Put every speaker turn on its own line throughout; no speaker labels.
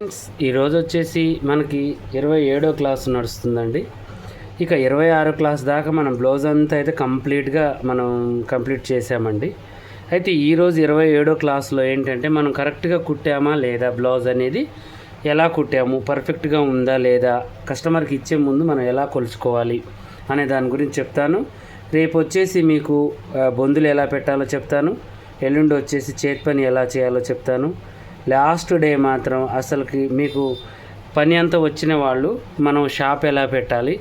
Friends ఈరోజు వచ్చేసి మనకి ఇరవై ఏడో క్లాస్ నడుస్తుందండి. ఇక ఇరవై ఆరో క్లాస్ దాకా మనం బ్లౌజ్ అంతా అయితే కంప్లీట్గా మనం కంప్లీట్ చేసామండి. అయితే ఈరోజు ఇరవై ఏడో క్లాస్లో ఏంటంటే మనం కరెక్ట్గా కుట్టామా లేదా బ్లౌజ్ అనేది ఎలా కుట్టాము? పర్ఫెక్ట్గా ఉందా లేదా? కస్టమర్కి ఇచ్చే ముందు మనం ఎలా కొలుచుకోవాలి అనే దాని గురించి చెప్తాను. రేపు వచ్చేసి మీకు బొందులు ఎలా పెట్టాలో చెప్తాను. ఎల్లుండి వచ్చేసి చేతి పని ఎలా చేయాలో చెప్తాను. లాస్ట్ డే మాత్రం అసలుకి మీకు పని అంతా వచ్చిన వాళ్ళు మనం షాప్ ఎలా పెట్టాలి?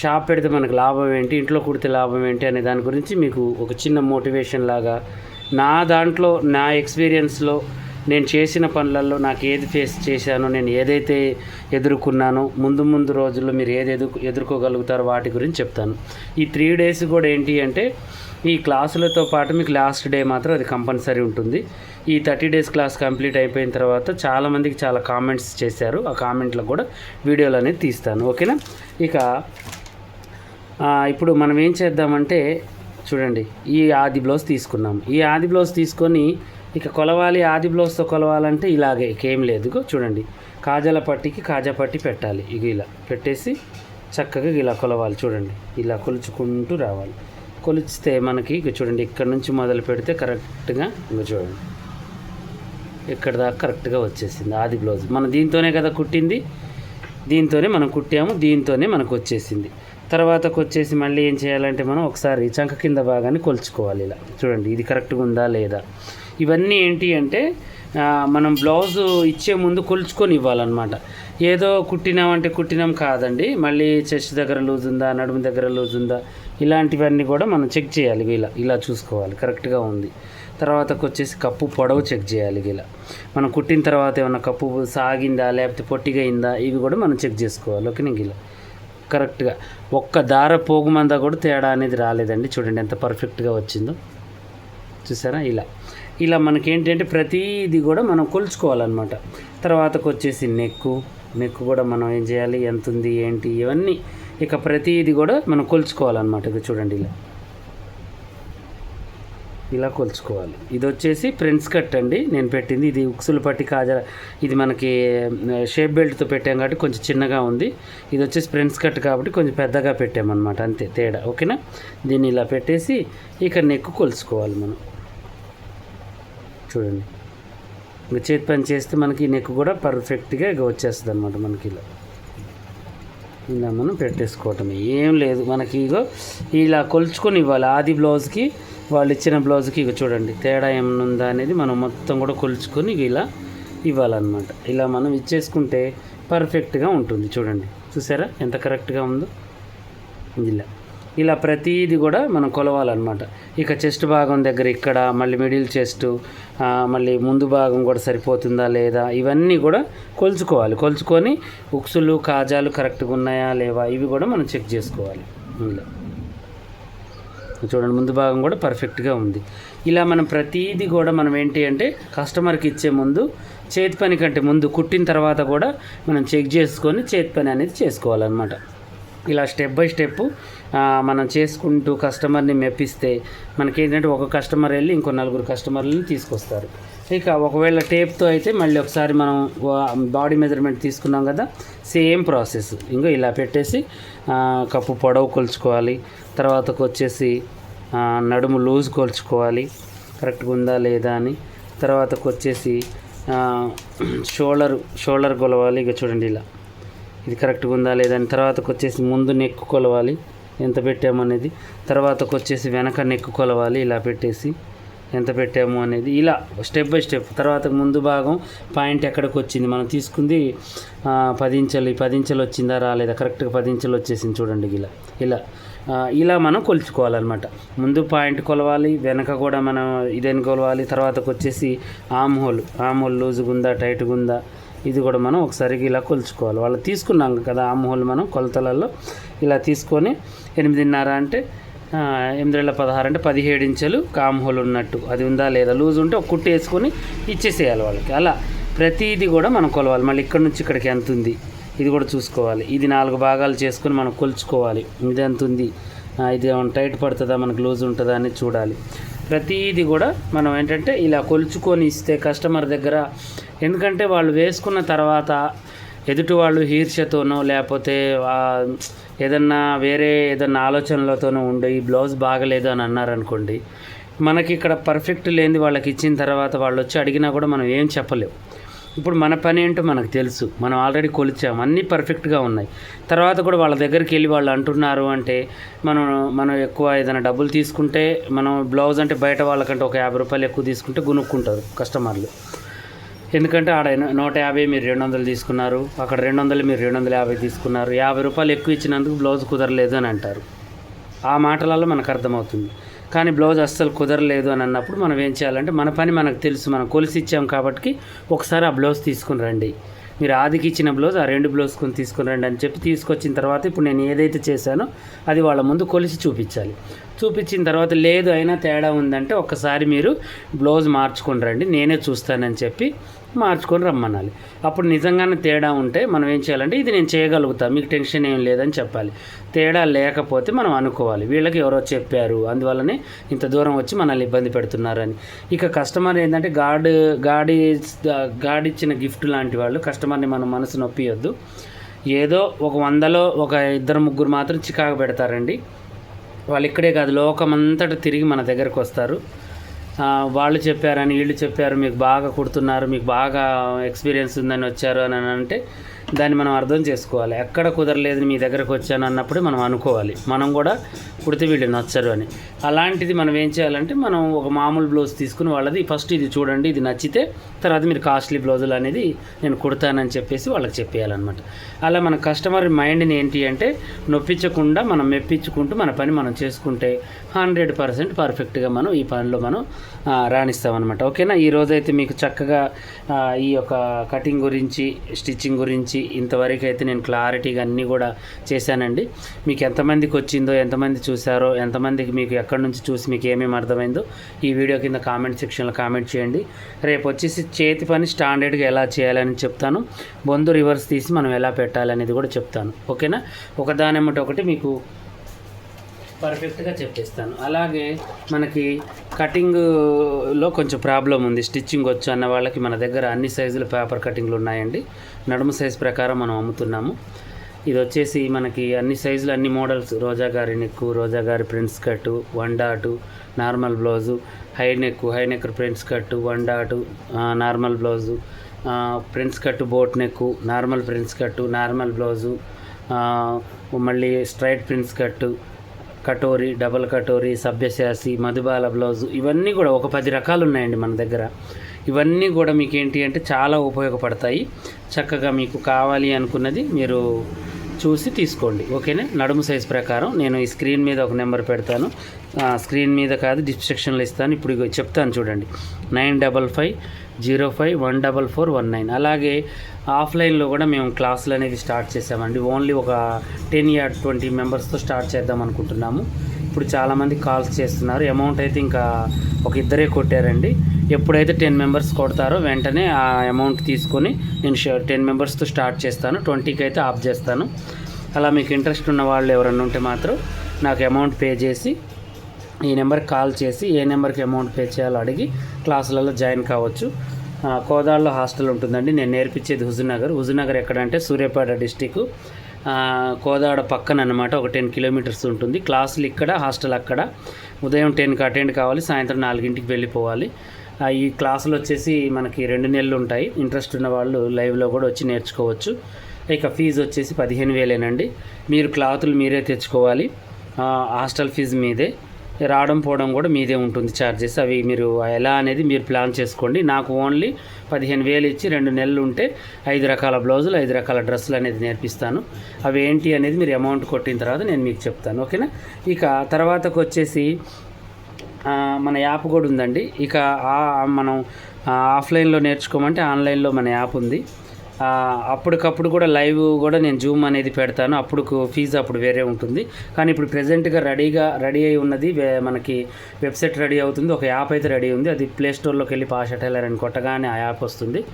షాప్ పెడితే మనకు లాభం ఏంటి? ఇంట్లో కుడితే లాభం ఏంటి? అనే దాని గురించి మీకు ఒక చిన్న మోటివేషన్ లాగా నా దాంట్లో నా ఎక్స్పీరియన్స్లో నేను చేసిన పనులలో నాకు ఏది ఫేస్ చేశానో నేను ఏదైతే ఎదుర్కొన్నానో ముందు ముందు రోజుల్లో మీరు ఏది ఎదు ఎదుర్కోగలుగుతారో వాటి గురించి చెప్తాను. ఈ త్రీ డేస్ కూడా ఏంటి అంటే ఈ క్లాసులతో పాటు మీకు లాస్ట్ డే మాత్రం అది కంపల్సరీ ఉంటుంది. ఈ థర్టీ డేస్ క్లాస్ కంప్లీట్ అయిపోయిన తర్వాత చాలామందికి చాలా కామెంట్స్ చేశారు. ఆ కామెంట్లకు కూడా వీడియోలు అనేది తీస్తాను. ఓకేనా? ఇక ఇప్పుడు మనం ఏం చేద్దామంటే చూడండి ఈ ఆది బ్లౌజ్ తీసుకున్నాం. ఈ ఆది బ్లౌజ్ తీసుకొని ఇక కొలవాలి ఆది బ్లౌజ్తో కొలవాలంటే ఇలాగే ఇకేం లేదు. చూడండి కాజాల పట్టికి కాజా పట్టి పెట్టాలి. ఇక ఇలా పెట్టేసి చక్కగా ఇలా కొలవాలి. చూడండి ఇలా కొలుచుకుంటూ రావాలి. కొలిస్తే మనకి ఇక చూడండి ఇక్కడ నుంచి మొదలు పెడితే కరెక్ట్గా ఇంక చూడండి. ఇక్కడ దాకా కరెక్ట్గా వచ్చేసింది. ఆది బ్లౌజ్ మనం దీంతోనే కదా కుట్టింది? దీంతోనే మనం కుట్టాము దీంతోనే మనకు వచ్చేసింది. తర్వాతకు వచ్చేసి మళ్ళీ ఏం చేయాలంటే మనం ఒకసారి చంక కింద భాగాన్ని కొలుచుకోవాలి ఇలా. చూడండి ఇది కరెక్ట్గా ఉందా లేదా? ఇవన్నీ ఏంటి అంటే మనం బ్లౌజ్ ఇచ్చే ముందు కొలుచుకొని ఇవ్వాలన్నమాట ఏదో కుట్టినామంటే కుట్టినాం కాదండి. మళ్ళీ చెస్ట్ దగ్గర లూజ్ ఉందా నడుము దగ్గర లూజ్ ఉందా? ఇలాంటివన్నీ కూడా మనం చెక్ చేయాలి ఇలా ఇలా చూసుకోవాలి. కరెక్ట్గా ఉంది. తర్వాతకు వచ్చేసి కప్పు పొడవు చెక్ చేయాలి ఇలా. మనం కుట్టిన తర్వాత ఏమైనా కప్పు సాగిందా లేకపోతే పొట్టిగైందా అయిందా ఇవి కూడా మనం చెక్ చేసుకోవాలి. ఓకే నీకు ఇలా కరెక్ట్గా. ఒక్క దార పోగుమంద కూడా తేడా అనేది రాలేదండి. చూడండి ఎంత పర్ఫెక్ట్గా వచ్చిందో. చూసారా? ఇలా. ఇలా మనకి ఏంటంటే ప్రతిదీ కూడా మనం కొలుచుకోవాలన్నమాట. తర్వాతకు వచ్చేసి నెక్కు. నెక్కు కూడా మనం ఏం చేయాలి? ఎంత ఉంది ఏంటి? ఇవన్నీ ఇక ప్రతిదీ కూడా మనం కొలుచుకోవాలన్నమాట. ఇది చూడండి ఇలా. ఇలా కొలుచుకోవాలి. ఇది వచ్చేసి ప్రిన్స్ కట్ అండి. నేను పెట్టింది. ఇది ఉక్సులు పట్టి కాజా ఇది మనకి షేప్ బెల్ట్తో పెట్టాం కాబట్టి కొంచెం చిన్నగా ఉంది. ఇది వచ్చేసి ప్రిన్స్ కట్ కాబట్టి కొంచెం పెద్దగా పెట్టామన్నమాట. అంతే తేడా. ఓకేనా? దీన్ని ఇలా పెట్టేసి ఇక నెక్కు కొలుచుకోవాలి మనం. చూడండి. ఇంకా చేతి పని చేస్తే మనకి నెక్ కూడా పర్ఫెక్ట్గా ఇక వచ్చేస్తుంది అనమాట మనకి ఇలా. ఇలా మనం పెట్టేసుకోవటమే ఏం లేదు. మనకి ఇగో ఇలా కొలుచుకొని ఇవ్వాలి. ఆది బ్లౌజ్కి వాళ్ళు ఇచ్చిన బ్లౌజ్కి ఇక చూడండి. తేడా ఏమనుందా అనేది మనం మొత్తం కూడా కొలుచుకొని ఇక ఇలా ఇవ్వాలన్నమాట. ఇలా మనం ఇచ్చేసుకుంటే పర్ఫెక్ట్గా ఉంటుంది. చూడండి. చూసారా? ఎంత కరెక్ట్గా ఉందో? ఇలా. ఇలా ప్రతీది కూడా మనం కొలవాలన్నమాట. ఇక చెస్ట్ భాగం దగ్గర ఇక్కడ మళ్ళీ మిడిల్ చెస్ట్ మళ్ళీ ముందు భాగం కూడా సరిపోతుందా లేదా ఇవన్నీ కూడా కొలుచుకోవాలి. కొలుచుకొని ఉక్సులు కాజాలు కరెక్ట్గా ఉన్నాయా లేవా ఇవి కూడా మనం చెక్ చేసుకోవాలి. ఇందులో చూడండి ముందు భాగం కూడా పర్ఫెక్ట్గా ఉంది. ఇలా మనం ప్రతీది కూడా మనం ఏంటి అంటే కస్టమర్కి ఇచ్చే ముందు చేతి పని కంటే ముందు కుట్టిన తర్వాత కూడా మనం చెక్ చేసుకొని చేతి పని అనేది చేసుకోవాలన్నమాట. ఇలా స్టెప్ బై స్టెప్ మనం చేసుకుంటూ కస్టమర్ని మెప్పిస్తే మనకేంటంటే ఒక కస్టమర్ వెళ్ళి ఇంకో నలుగురు కస్టమర్లని తీసుకొస్తారు. ఇక ఒకవేళ టేప్తో అయితే మళ్ళీ ఒకసారి మనం బాడీ మెజర్మెంట్ తీసుకున్నాం కదా సేమ్ ప్రాసెస్ ఇంకో ఇలా పెట్టేసి కప్పు పొడవు కొలుచుకోవాలి తర్వాతకు వచ్చేసి నడుము లూజ్ కొలుచుకోవాలి కరెక్ట్గా ఉందా లేదా అని తర్వాతకు వచ్చేసి షోల్డర్ షోల్డర్ కొలవాలి. ఇక చూడండి ఇలా. ఇది కరెక్ట్గా ఉందా లేదా అని తర్వాతకు వచ్చేసి ముందు నెక్కు కొలవాలి. ఎంత పెట్టాము అనేది. తర్వాతకు వచ్చేసి వెనక నెక్కు కొలవాలి. ఇలా పెట్టేసి ఎంత పెట్టాము అనేది. ఇలా స్టెప్ బై స్టెప్ తర్వాత ముందు భాగం పాయింట్ ఎక్కడికి వచ్చింది? మనం తీసుకుంది పదించలు పదించలు ఈ పది ఇంచెలు వచ్చిందా? రాలేదా? కరెక్ట్గా పది ఇంచెలు వచ్చేసింది చూడండి ఇలా ఇలా ఇలా మనం కొలుచుకోవాలన్నమాట. ముందు పాయింట్ కొలవాలి. వెనక కూడా మనం ఇదేని కొలవాలి. తర్వాతకు వచ్చేసి ఆమ్ హోల్ ఆమ్ హోల్ లూజ్గా ఉందా టైట్గా ఉందా ఇది కూడా మనం ఒకసారి ఇలా కొలుచుకోవాలి. వాళ్ళు తీసుకున్నాం కదా ఆమ్ మనం కొలతలలో ఇలా తీసుకొని ఎనిమిదిన్నర అంటే ఎనిమిది ఎనిమిదిళ్ళ పదహారు అంటే పదిహేడు ఇంచెలు కామ్ హోల్ ఉన్నట్టు. అది ఉందా లేదా లూజ్ ఉంటే ఒక కుట్టు వేసుకొని ఇచ్చేసేయాలి వాళ్ళకి. అలా ప్రతిదీ కూడా మనం కొలవాలి. మళ్ళీ ఇక్కడ నుంచి ఇక్కడికి ఎంత ఉంది? ఇది కూడా చూసుకోవాలి. ఇది నాలుగు భాగాలు చేసుకొని మనం కొలుచుకోవాలి. ఇది ఎంత ఉంది? ఇది ఏమైనా టైట్ పడుతుందా? మనకు లూజ్ ఉంటుందా? అని చూడాలి. ప్రతిదీ కూడా మనం ఏంటంటే ఇలా కొలుచుకొని ఇస్తే కస్టమర్ దగ్గర ఎందుకంటే వాళ్ళు వేసుకున్న తర్వాత ఎదుటి వాళ్ళు హీర్షతోనో లేకపోతే ఏదన్నా వేరే ఏదన్నా ఆలోచనలతోనో ఉండి ఈ బ్లౌజ్ బాగలేదు అని అన్నారనుకోండి మనకి ఇక్కడ పర్ఫెక్ట్ లేనిది వాళ్ళకి ఇచ్చిన తర్వాత వాళ్ళు వచ్చి అడిగినా కూడా మనం ఏం చెప్పలేము ఇప్పుడు మన పని ఏంటో మనకు తెలుసు. మనం ఆల్రెడీ కొలిచాం. అన్నీ పర్ఫెక్ట్గా ఉన్నాయి. తర్వాత కూడా వాళ్ళ దగ్గరికి వెళ్ళి వాళ్ళు అంటున్నారు అంటే మనం మనం ఎక్కువ ఏదైనా డబ్బులు తీసుకుంటే మనం బ్లౌజ్ అంటే బయట వాళ్ళకంటే ఒక యాభై రూపాయలు ఎక్కువ తీసుకుంటే గునుక్కుంటారు కస్టమర్లు. ఎందుకంటే ఆడ నూట యాభై మీరు రెండు వందలు తీసుకున్నారు. అక్కడ రెండు వందలు మీరు రెండు వందల యాభై తీసుకున్నారు. యాభై రూపాయలు ఎక్కువ ఇచ్చినందుకు బ్లౌజ్ కుదరలేదు అని అంటారు. ఆ మాటలలో మనకు అర్థమవుతుంది. కానీ బ్లౌజ్ అస్సలు కుదరలేదు అని అన్నప్పుడు మనం ఏం చేయాలంటే మన పని మనకు తెలుసు మనం కొలిసి ఇచ్చాం కాబట్టి ఒకసారి ఆ బ్లౌజ్ తీసుకుని రండి. మీరు ఆదికి ఇచ్చిన బ్లౌజ్ ఆ రెండు బ్లౌజ్ కొని తీసుకుని రండి అని చెప్పి తీసుకొచ్చిన తర్వాత ఇప్పుడు నేను ఏదైతే చేశానో అది వాళ్ళ ముందు కొలిసి చూపించాలి. చూపించిన తర్వాత లేదు అయినా తేడా ఉందంటే ఒక్కసారి మీరు బ్లౌజ్ మార్చుకొని రండి నేనే చూస్తానని చెప్పి మార్చుకొని రమ్మనాలి. అప్పుడు నిజంగానే తేడా ఉంటే మనం ఏం చేయాలంటే ఇది నేను చేయగలుగుతా మీకు టెన్షన్ ఏం లేదని చెప్పాలి. తేడా లేకపోతే మనం అనుకోవాలి. వీళ్ళకి ఎవరో చెప్పారు అందువల్లనే ఇంత దూరం వచ్చి మనల్ని ఇబ్బంది పెడుతున్నారని. ఇక కస్టమర్ ఏంటంటే గాడ్ గాడి గాడిచ్చిన గిఫ్ట్ లాంటి వాళ్ళు కస్టమర్ని మనం మనసు నొప్పియొద్దు. ఏదో ఒక వందలో ఒక ఇద్దరు ముగ్గురు మాత్రం చికాకు పెడతారండి. వాళ్ళు ఇక్కడే కాదు లోకమంతటా తిరిగి మన దగ్గరకు వస్తారు. వాళ్ళు చెప్పారని వీళ్ళు చెప్పారు మీకు బాగా కుడుతున్నారు మీకు బాగా ఎక్స్పీరియన్స్ ఉందని వచ్చారు అని అంటే దాన్ని మనం అర్థం చేసుకోవాలి. ఎక్కడ కుదరలేదు మీ దగ్గరకు వచ్చాను అన్నప్పుడు మనం అనుకోవాలి. మనం కూడా కుడితే వీళ్ళు నచ్చరు అని. అలాంటిది మనం ఏం చేయాలంటే మనం ఒక మామూలు బ్లౌజ్ తీసుకుని వాళ్ళది ఫస్ట్ ఇది చూడండి ఇది నచ్చితే తర్వాత మీరు కాస్ట్లీ బ్లౌజులు అనేది నేను కుడతానని చెప్పేసి వాళ్ళకి చెప్పేయాలన్నమాట. అలా మన కస్టమర్ మైండ్ని ఏంటి అంటే నొప్పించకుండా మనం మెప్పించుకుంటూ మన పని మనం చేసుకుంటే హండ్రెడ్ పర్సెంట్ పర్ఫెక్ట్గా మనం ఈ పనిలో మనం రాణిస్తామన్నమాట. ఓకేనా? ఈరోజైతే మీకు చక్కగా ఈ యొక్క కటింగ్ గురించి స్టిచ్చింగ్ గురించి ఇంతవరకు అయితే నేను క్లారిటీగా అన్నీ కూడా చేశానండి. మీకు ఎంతమందికి వచ్చిందో ఎంతమంది చూశారో ఎంతమందికి మీకు ఎక్కడి నుంచి చూసి మీకు ఏమేమి అర్థమైందో ఈ వీడియో కింద కామెంట్ సెక్షన్లో కామెంట్ చేయండి. రేపు వచ్చేసి చేతి పని స్టాండర్డ్గా ఎలా చేయాలని చెప్తాను. బొందు రివర్స్ తీసి మనం ఎలా పెట్టాలనేది కూడా చెప్తాను. ఓకేనా? ఒకదానెమ్మటి ఒకటి మీకు పర్ఫెక్ట్గా చెప్పేస్తాను. అలాగే మనకి కటింగ్లో కొంచెం ప్రాబ్లం ఉంది. స్టిచ్చింగ్ వచ్చు అన్న వాళ్ళకి మన దగ్గర అన్ని సైజులు పేపర్ కటింగ్లు ఉన్నాయండి. నడుము సైజ్ ప్రకారం మనం అమ్ముతున్నాము. ఇది వచ్చేసి మనకి అన్ని సైజులు అన్ని మోడల్స్. రోజా గారి నెక్కు రోజా గారి ప్రింట్స్ కట్టు one dot normal blouse. High neck high neck prints కట్టు one dot normal blouse. Prints కట్టు బోట్ నెక్కు నార్మల్ ప్రింట్స్ కట్టు నార్మల్ బ్లౌజు. మళ్ళీ స్ట్రైట్ ప్రింట్స్ కట్టు. కటోరీ డబల్ కటోరీ సభ్యశాసి మధుబాల బ్లౌజు ఇవన్నీ కూడా ఒక పది రకాలు ఉన్నాయండి మన దగ్గర. ఇవన్నీ కూడా మీకు ఏంటి అంటే చాలా ఉపయోగపడతాయి. చక్కగా మీకు కావాలి అనుకున్నది మీరు చూసి తీసుకోండి. ఓకేనా? నడుము సైజ్ ప్రకారం నేను ఈ స్క్రీన్ మీద ఒక నెంబర్ పెడతాను. స్క్రీన్ మీద కాదు డిస్క్రిప్షన్లో ఇస్తాను. ఇప్పుడు చెప్తాను చూడండి. Nine double five zero five one double four one nine. అలాగే ఆఫ్లైన్లో కూడా మేము క్లాసులు అనేది స్టార్ట్ చేసామండి. ఓన్లీ ఒక టెన్ యా ట్వంటీ మెంబర్స్తో స్టార్ట్ చేద్దాం అనుకుంటున్నాము. ఇప్పుడు చాలామంది కాల్స్ చేస్తున్నారు. అమౌంట్ అయితే ఇంకా ఒక ఇద్దరే కొట్టారండి. ఎప్పుడైతే టెన్ మెంబర్స్ కొడతారో వెంటనే ఆ అమౌంట్ తీసుకొని నేను టెన్ మెంబర్స్తో స్టార్ట్ చేస్తాను. ట్వంటీకి అయితే ఆఫ్ చేస్తాను. అలా మీకు ఇంట్రెస్ట్ ఉన్న వాళ్ళు ఎవరన్నా ఉంటే మాత్రం నాకు అమౌంట్ పే చేసి ఈ నెంబర్కి కాల్ చేసి ఏ నెంబర్కి అమౌంట్ పే చేయాలో అడిగి క్లాసులలో జాయిన్ కావచ్చు. కోదాడలో హాస్టల్ ఉంటుందండి. నేను నేర్పించేది హుజూర్నగర్ హుజూర్నగర్ ఎక్కడంటే సూర్యాపేట డిస్టిక్ కోదాడ పక్కన అనమాట ఒక టెన్ కిలోమీటర్స్ ఉంటుంది. క్లాసులు ఇక్కడ హాస్టల్ అక్కడ. ఉదయం టెన్కి అటెండ్ కావాలి. సాయంత్రం నాలుగింటికి వెళ్ళిపోవాలి. ఈ క్లాసులు వచ్చేసి మనకి రెండు నెలలు ఉంటాయి. ఇంట్రెస్ట్ ఉన్న వాళ్ళు లైవ్లో కూడా వచ్చి నేర్చుకోవచ్చు. ఇక ఫీజు వచ్చేసి పదిహేను వేలేనండి. మీరు క్లాతులు మీరే తెచ్చుకోవాలి. హాస్టల్ ఫీజు మీదే. రావడం పోవడం కూడా మీదే ఉంటుంది ఛార్జెస్ అవి మీరు ఎలా అనేది మీరు ప్లాన్ చేసుకోండి. నాకు ఓన్లీ పదిహేను వేలు ఇచ్చి రెండు నెలలు ఉంటే ఐదు రకాల బ్లౌజులు ఐదు రకాల డ్రెస్సులు అనేది నేర్పిస్తాను. అవి ఏంటి అనేది మీరు అమౌంట్ కొట్టిన తర్వాత నేను మీకు చెప్తాను. ఓకేనా? ఇక తర్వాతకు వచ్చేసి మన యాప్ కూడా ఉందండి. ఇక మనం ఆఫ్లైన్లో నేర్చుకోమంటే ఆన్లైన్లో మన యాప్ ఉంది. అప్పటికప్పుడు కూడా లైవ్ కూడా నేను జూమ్ అనేది పెడతాను. అప్పుడు ఫీజు అప్పుడు వేరే ఉంటుంది. కానీ ఇప్పుడు ప్రజెంట్గా రెడీగా రెడీ అయి ఉన్నది వే- మనకి వెబ్సైట్ రెడీ అవుతుంది. ఒక యాప్ అయితే రెడీ ఉంది. అది ప్లే స్టోర్లోకి వెళ్ళి పాషా టైలర్ అని కొట్టగానే ఆ యాప్ వస్తుంది.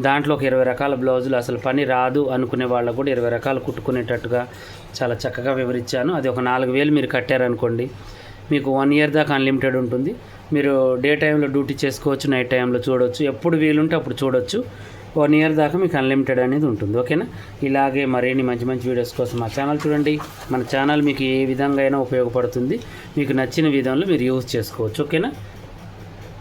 దాంట్లో ఒక ఇరవై రకాల బ్లౌజులు అసలు పని రాదు అనుకునే వాళ్ళకు కూడా ఇరవై రకాలు కుట్టుకునేటట్టుగా చాలా చక్కగా వివరించాను. అది ఒక నాలుగు వేలు మీరు కట్టారనుకోండి మీకు వన్ ఇయర్ దాకా అన్లిమిటెడ్ ఉంటుంది. మీరు డే టైంలో డ్యూటీ చేసుకోవచ్చు నైట్ టైంలో చూడవచ్చు ఎప్పుడు వీలుంటే అప్పుడు చూడవచ్చు వన్ ఇయర్ దాకా మీకు అన్లిమిటెడ్ అనేది ఉంటుంది ఓకేనా? ఇలాగే మరిన్ని మంచి మంచి వీడియోస్ కోసం మా ఛానల్ చూడండి. మన ఛానల్ మీకు ఏ విధంగా అయినా ఉపయోగపడుతుంది. మీకు నచ్చిన విధంలో మీరు యూజ్ చేసుకోవచ్చు ఓకేనా?